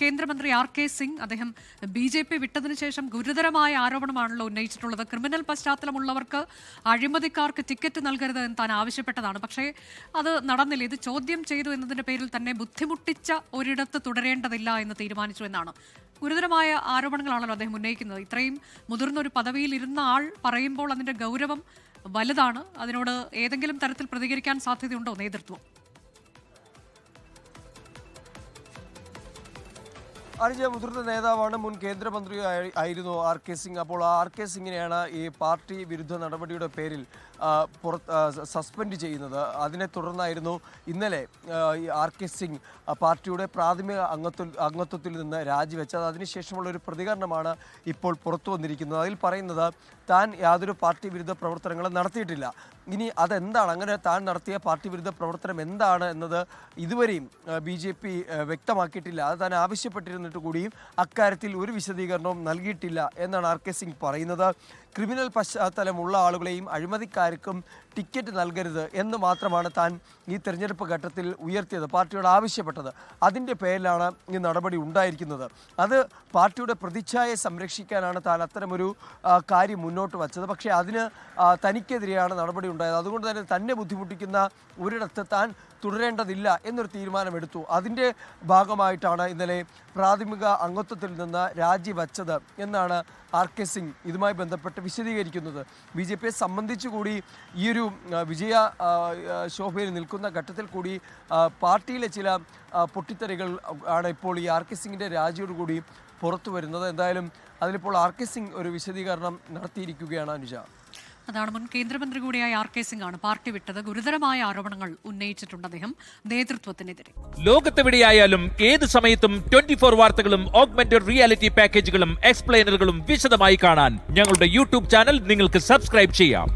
കേന്ദ്രമന്ത്രി R K Singh അദ്ദേഹം B J P വിട്ടതിനു ശേഷം ഗുരുതരമായ ആരോപണമാണല്ലോ ഉന്നയിച്ചിട്ടുള്ളത്. ക്രിമിനൽ പശ്ചാത്തലമുള്ളവർക്ക് അഴിമതിക്കാർക്ക് ടിക്കറ്റ് നൽകരുത് എന്ന് താൻ ആവശ്യപ്പെട്ടതാണ്. പക്ഷേ അത് നടന്നില്ല. ഇത് ചോദ്യം ചെയ്തു എന്നതിന്റെ പേരിൽ തന്നെ ബുദ്ധിമുട്ടിച്ച ഒരിടത്ത് തുടരേണ്ടതില്ല എന്ന് തീരുമാനിച്ചു എന്നാണ്. ഗുരുതരമായ ആരോപണങ്ങളാണല്ലോ അദ്ദേഹം ഉന്നയിക്കുന്നത്. ഇത്രയും മുതിർന്ന ഒരു പദവിയിൽ ഇരുന്ന ആൾ പറയുമ്പോൾ അതിന്റെ ഗൗരവം വലുതാണ്. അതിനോട് ഏതെങ്കിലും തരത്തിൽ പ്രതികരിക്കാൻ സാധ്യതയുണ്ടോ നേതൃത്വം? അനുജ മുതിർന്ന നേതാവാണ് മുൻ കേന്ദ്രമന്ത്രി ആയിരുന്നു ആർ കെ സിംഗ്. അപ്പോൾ ആർ കെ സിംഗിനെയാണ് ഈ പാർട്ടി വിരുദ്ധ നടപടിയുടെ പേരിൽ പുറത്ത് സസ്പെൻഡ് ചെയ്യുന്നത്. അതിനെ തുടർന്നായിരുന്നു ഇന്നലെ ഈ ആർ കെ സിംഗ് പാർട്ടിയുടെ പ്രാഥമിക അംഗത്വ അംഗത്വത്തിൽ നിന്ന് രാജിവെച്ചത്. അതിനുശേഷമുള്ള ഒരു പ്രതികരണമാണ് ഇപ്പോൾ പുറത്തു വന്നിരിക്കുന്നത്. അതിൽ പറയുന്നത് താൻ യാതൊരു പാർട്ടി വിരുദ്ധ പ്രവർത്തനങ്ങളും നടത്തിയിട്ടില്ല. ഇനി അതെന്താണ്? അങ്ങനെ താൻ നടത്തിയ പാർട്ടി വിരുദ്ധ പ്രവർത്തനം എന്താണ് എന്നത് ഇതുവരെയും ബി വ്യക്തമാക്കിയിട്ടില്ല. അത് താൻ ആവശ്യപ്പെട്ടിരുന്നിട്ട് കൂടിയും അക്കാര്യത്തിൽ ഒരു വിശദീകരണവും നൽകിയിട്ടില്ല എന്നാണ് ആർ കെ സിംഗ് പറയുന്നത്. ക്രിമിനൽ പശ്ചാത്തലമുള്ള ആളുകളെയും അഴിമതിക്കാർക്കും ടിക്കറ്റ് നൽകരുത് എന്ന് മാത്രമാണ് താൻ ഈ തെരഞ്ഞെടുപ്പ് ഘട്ടത്തിൽ ഉയർത്തിയത് പാർട്ടിയോട് ആവശ്യപ്പെട്ടത്. അതിന്റെ പേരിലാണ് ഈ നടപടി ഉണ്ടായിരിക്കുന്നത്. അത് പാർട്ടിയുടെ പ്രതിച്ഛായ സംരക്ഷിക്കാനാണ് താൻ അത്തരമൊരു കാര്യം മുന്നോട്ട് വച്ചത്. പക്ഷേ അതിന് തനിക്കെതിരെയാണ് നടപടി ഉണ്ടായത്. അതുകൊണ്ട് തന്നെ തന്നെ ബുദ്ധിമുട്ടിക്കുന്ന ഒരിടത്ത് താൻ തുടരേണ്ടതില്ല എന്നൊരു തീരുമാനമെടുത്തു. അതിന്റെ ഭാഗമായിട്ടാണ് ഇന്നലെ പ്രാഥമിക അംഗത്വത്തിൽ നിന്ന് രാജിവച്ചത് എന്നാണ് ആർ കെ സിംഗ് ഇതുമായി ബന്ധപ്പെട്ട് വിശദീകരിക്കുന്നത്. ബി ജെ പിയെ സംബന്ധിച്ചു കൂടി ഈ ഒരു ആ, വിജയ ശോഭയിൽ നിൽക്കുന്ന ഘട്ടത്തിൽ കൂടി പാർട്ടിയിലെ ചില പൊട്ടിത്തെറികൾ ആണ് ഇപ്പോൾ ഈ ആർ കെ സിംഗിന്റെ രാജിയോടുകൂടി പുറത്തു വരുന്നത്. എന്തായാലും അതിലിപ്പോൾ ആർ കെ സിംഗ് ഒരു വിശദീകരണം നടത്തിയിരിക്കുകയാണ് അനുജ. അതാണ് മുൻ കേന്ദ്രമന്ത്രി കൂടിയായ ആർ കെ സിംഗ് ആണ് പാർട്ടി വിട്ടത്. ഗുരുതരമായ ആരോപണങ്ങൾ ഉന്നയിച്ചിട്ടുണ്ട് അദ്ദേഹം നേതൃത്വത്തിനെതിരെ. ലോകത്തെവിടെയായാലും ഏത് സമയത്തും ട്വന്റി ഫോർ വാർത്തകളും ഓഗ്മെന്റഡ് റിയാലിറ്റി പാക്കേജുകളും എക്സ്പ്ലെയിനറുകളും വിശദമായി കാണാൻ ഞങ്ങളുടെ യൂട്യൂബ് ചാനൽ നിങ്ങൾക്ക് സബ്സ്ക്രൈബ് ചെയ്യാം.